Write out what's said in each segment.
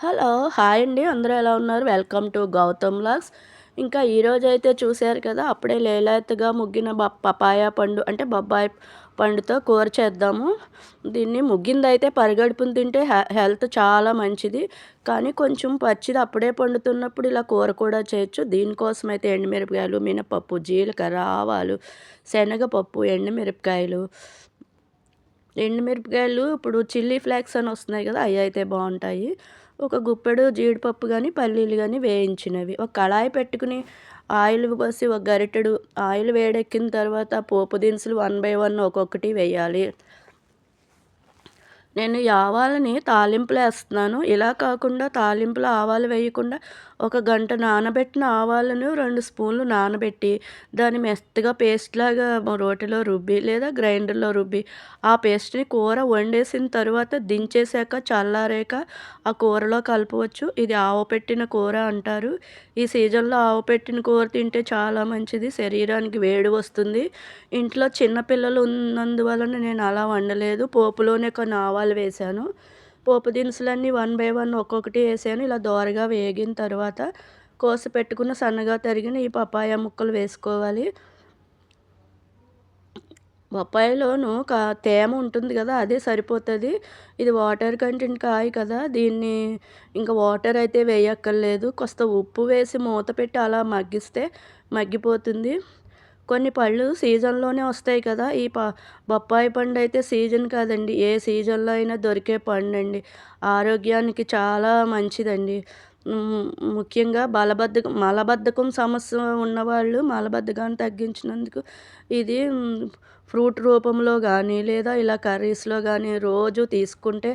Hello hi అండి. అందరూ ఎలా ఉన్నారు? వెల్కమ్ టు గౌతమ్ లాగ్స్ ఇంకా ఈరోజు అయితే చూశారు కదా అప్పుడే లేలాయతగా ముగ్గిన పపాయ పండు అంటే బొబ్బాయి పండుతో కూర చేద్దాము. దీన్ని ముగ్గిందైతే పరిగడుపుని తింటే హెల్త్ చాలా మంచిది. కానీ కొంచెం పచ్చిది అప్పుడే పండుతున్నప్పుడు ఇలా కూర కూడా చేయొచ్చు. దీనికోసం అయితే ఎండుమిరపకాయలు మినపప్పు జీలకర్ర ఆవాలు శనగపప్పు ఎండుమిరపకాయలు. ఎండుమిరపకాయలు ఇప్పుడు చిల్లీ ఫ్లేక్స్ అని వస్తున్నాయి కదా అవి అయితే బాగుంటాయి. ఒక గుప్పెడు జీడిపప్పు కానీ పల్లీలు కానీ వేయించినవి. ఒక కళాయి పెట్టుకుని ఆయిల్ పోసి ఒక గరిటెడు ఆయిల్ వేడెక్కిన తర్వాత పోపు దినుసులు వన్ బై వన్ ఒక్కొక్కటి వేయాలి. నేను ఈ ఆవాలని తాలింపులు వేస్తున్నాను. ఇలా కాకుండా తాలింపులు ఆవాలు వేయకుండా ఒక గంట నానబెట్టిన ఆవాలను రెండు స్పూన్లు నానబెట్టి దాన్ని మెత్తగా పేస్ట్ లాగా రోటిలో రుబ్బి లేదా గ్రైండర్లో రుబ్బి ఆ పేస్ట్ని కూర వండేసిన తర్వాత దించేసాక చల్లారాక ఆ కూరలో కలపవచ్చు. ఇది ఆవు పెట్టిన కూర అంటారు. ఈ సీజన్లో ఆవు పెట్టిన కూర తింటే చాలా మంచిది. శరీరానికి వేడి వస్తుంది. ఇంట్లో చిన్నపిల్లలు ఉన్నందువలన నేను అలా వండలేదు. పోపులోనే కొన్ని ఆవాలు వేశాను. పోపు దినుసులన్నీ వన్ బై వన్ ఒక్కొక్కటి వేసాను. ఇలా దోరగా వేగిన తర్వాత కోసి పెట్టుకున్న సన్నగా తరిగిన ఈ పపాయ ముక్కలు వేసుకోవాలి. బొప్పాయిలోను కా తేమ ఉంటుంది కదా అదే సరిపోతుంది. ఇది వాటర్ కంటెంట్ కాయ కదా దీన్ని ఇంకా వాటర్ అయితే వేయక్కర్లేదు. కాస్త ఉప్పు వేసి మూత పెట్టి అలా మగ్గిస్తే మగ్గిపోతుంది. కొన్ని పళ్ళు సీజన్లోనే వస్తాయి కదా. ఈ ప బొప్పాయి పండు అయితే సీజన్ కాదండి. ఏ సీజన్లో అయినా దొరికే పండు అండి ఆరోగ్యానికి చాలా మంచిదండి. ముఖ్యంగా బలబద్ధకం మలబద్ధకం సమస్య ఉన్నవాళ్ళు మలబద్ధకాన్ని తగ్గించినందుకు ఇది ఫ్రూట్ రూపంలో కానీ లేదా ఇలా కర్రీస్లో కానీ రోజు తీసుకుంటే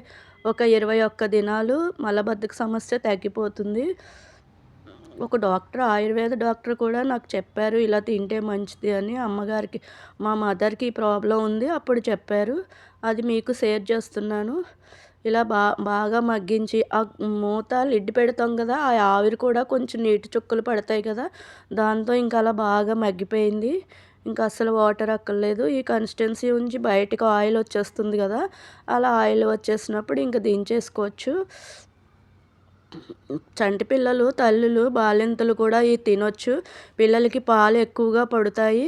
ఒక ఇరవై ఒక్క దినాలు మలబద్ధక సమస్య తగ్గిపోతుంది. ఒక డాక్టర్ ఆయుర్వేద డాక్టర్ కూడా నాకు చెప్పారు ఇలా తింటే మంచిది అని అమ్మగారికి మా మదర్కి ప్రాబ్లం ఉంది అప్పుడు చెప్పారు అది మీకు షేర్ చేస్తున్నాను ఇలా బా బాగా మగ్గించి ఆ మూత లిడ్ పెడతాం కదా ఆ ఆవిరి కూడా కొంచెం నీటి చుక్కలు పడతాయి కదా దాంతో ఇంకా అలా బాగా మగ్గిపోయింది ఇంకా అస్సలు వాటర్ అక్కర్లేదు ఈ కన్సిస్టెన్సీ ఉంచి బయటకు ఆయిల్ వచ్చేస్తుంది కదా అలా ఆయిల్ వచ్చేసినప్పుడు ఇంకా దించేసుకోవచ్చు చంటి పిల్లలు తల్లులు బాలింతలు కూడా ఇది తినొచ్చు. పిల్లలకి పాలు ఎక్కువగా పడుతాయి.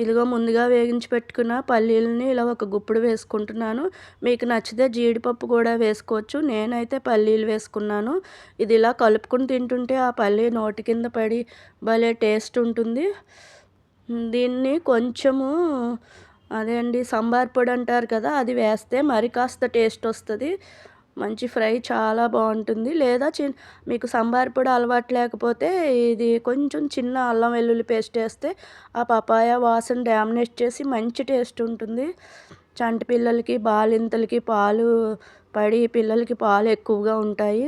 ఇదిగో ముందుగా వేగించి పెట్టుకున్న పల్లీలని ఇలా ఒక గుప్పుడు వేసుకుంటున్నాను. మీకు నచ్చితే జీడిపప్పు కూడా వేసుకోవచ్చు. నేనైతే పల్లీలు వేసుకున్నాను. ఇది ఇలా కలుపుకుని తింటుంటే ఆ పల్లీ నోటి కింద పడి భలే టేస్ట్ ఉంటుంది. దీన్ని కొంచెము అదే అండి సాంబార్ పొడి అంటారు కదా అది వేస్తే మరి కాస్త టేస్ట్ వస్తుంది. మంచి ఫ్రై చాలా బాగుంటుంది. లేదా చి మీకు సాంబార్ పొడి అలవాటు లేకపోతే ఇది కొంచెం చిన్న అల్లం వెల్లుల్లి పేస్ట్ వేస్తే ఆ పపాయ వాసన డామినేట్ చేసి మంచి టేస్ట్ ఉంటుంది. చంటి పిల్లలకి బాలింతలకి పాలు పడి పిల్లలకి పాలు ఎక్కువగా ఉంటాయి.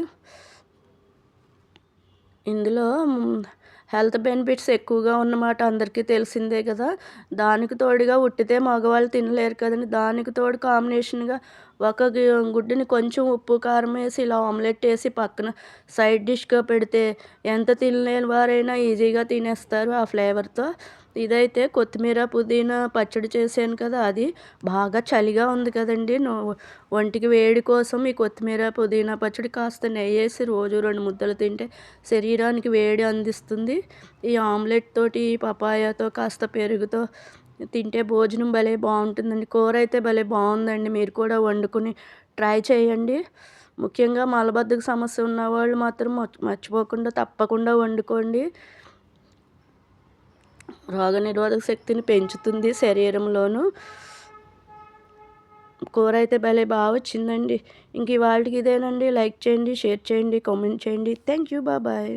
ఇందులో హెల్త్ బెనిఫిట్స్ ఎక్కువగా ఉన్నమాట అందరికీ తెలిసిందే కదా. దానికి తోడుగా ఉట్టితే మగవాళ్ళు తినలేరు కదండి. దానికి తోడు కాంబినేషన్గా ఒక గుడ్డుని కొంచెం ఉప్పు కారం వేసి ఇలా ఆమ్లెట్ వేసి పక్కన సైడ్ డిష్గా పెడితే ఎంత తినలేని వారైనా ఈజీగా తినేస్తారు ఆ ఫ్లేవర్తో. ఇదైతే కొత్తిమీర పుదీనా పచ్చడి చేశాను కదా అది బాగా చలిగా ఉంది కదండి. ఒంటికి వేడి కోసం ఈ కొత్తిమీర పుదీనా పచ్చడి కాస్త నెయ్యి వేసి రోజు రెండు ముద్దలు తింటే శరీరానికి వేడి అందిస్తుంది. ఈ ఆమ్లెట్ తోటి పపాయాతో కాస్త పెరుగుతో తింటే భోజనం భలే బాగుంటుందండి. కూర అయితే భలే బాగుందండి. మీరు కూడా వండుకుని ట్రై చేయండి. ముఖ్యంగా మలబద్ధక సమస్య ఉన్నవాళ్ళు మాత్రం మర్చిపోకుండా తప్పకుండా వండుకోండి. రోగనిరోధక శక్తిని పెంచుతుంది శరీరంలోనూ. కూర అయితే భలే బాగా వచ్చిందండి ఇంక ఇవాళకి ఇదేనండి. లైక్ చేయండి షేర్ చేయండి కామెంట్ చేయండి. Thank you. బాబాయ్